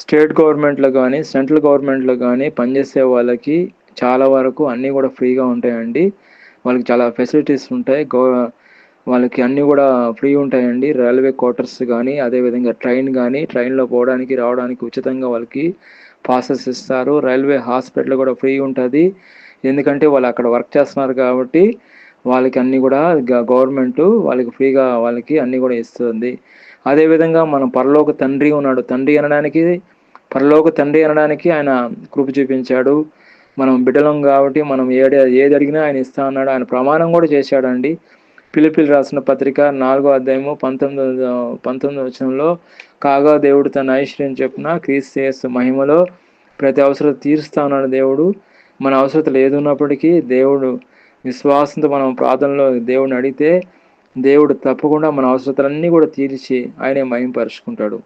State గవర్నమెంట్లో కానీ central గవర్నమెంట్లో కానీ పనిచేసే వాళ్ళకి చాలా వరకు అన్నీ కూడా ఫ్రీగా ఉంటాయండి. వాళ్ళకి చాలా ఫెసిలిటీస్ ఉంటాయి. గవ వాళ్ళకి అన్నీ కూడా ఫ్రీ ఉంటాయండి. రైల్వే క్వార్టర్స్ కానీ అదేవిధంగా ట్రైన్ కానీ ట్రైన్లో పోవడానికి రావడానికి ఉచితంగా వాళ్ళకి పాసెస్ ఇస్తారు. రైల్వే హాస్పిటల్ కూడా ఫ్రీ ఉంటుంది. ఎందుకంటే వాళ్ళు అక్కడ వర్క్ చేస్తున్నారు కాబట్టి వాళ్ళకి అన్నీ కూడా గవర్నమెంట్ వాళ్ళకి ఫ్రీగా వాళ్ళకి అన్నీ కూడా ఇస్తుంది. అదేవిధంగా మనం పరలోక తండ్రి ఉన్నాడు. తండ్రి అనడానికి పరలోక తండ్రి అనడానికి ఆయన కృప చూపించాడు. మనం బిడ్డలం కాబట్టి మనం ఏది ఏది అడిగినా ఆయన ఇస్తా అన్నాడు. ఆయన ప్రమాణం కూడా చేశాడండి. పిలిపిలి రాసిన పత్రిక నాలుగో అధ్యాయము పంతొమ్మిది పంతొమ్మిది వచనంలో కాగా దేవుడు తన ఐశ్వర్యం చెప్పిన క్రీస్తు మహిమలో ప్రతి అవసరం తీరుస్తా ఉన్నాడు దేవుడు. మన అవసరతలు లేదున్నప్పటికీ దేవుడు విశ్వాసంతో మనం ప్రార్థనలో దేవుడిని అడిగితే దేవుడు తప్పకుండా మన అవసరతలన్నీ కూడా తీర్చి ఆయనే మహింపరుచుకుంటాడు.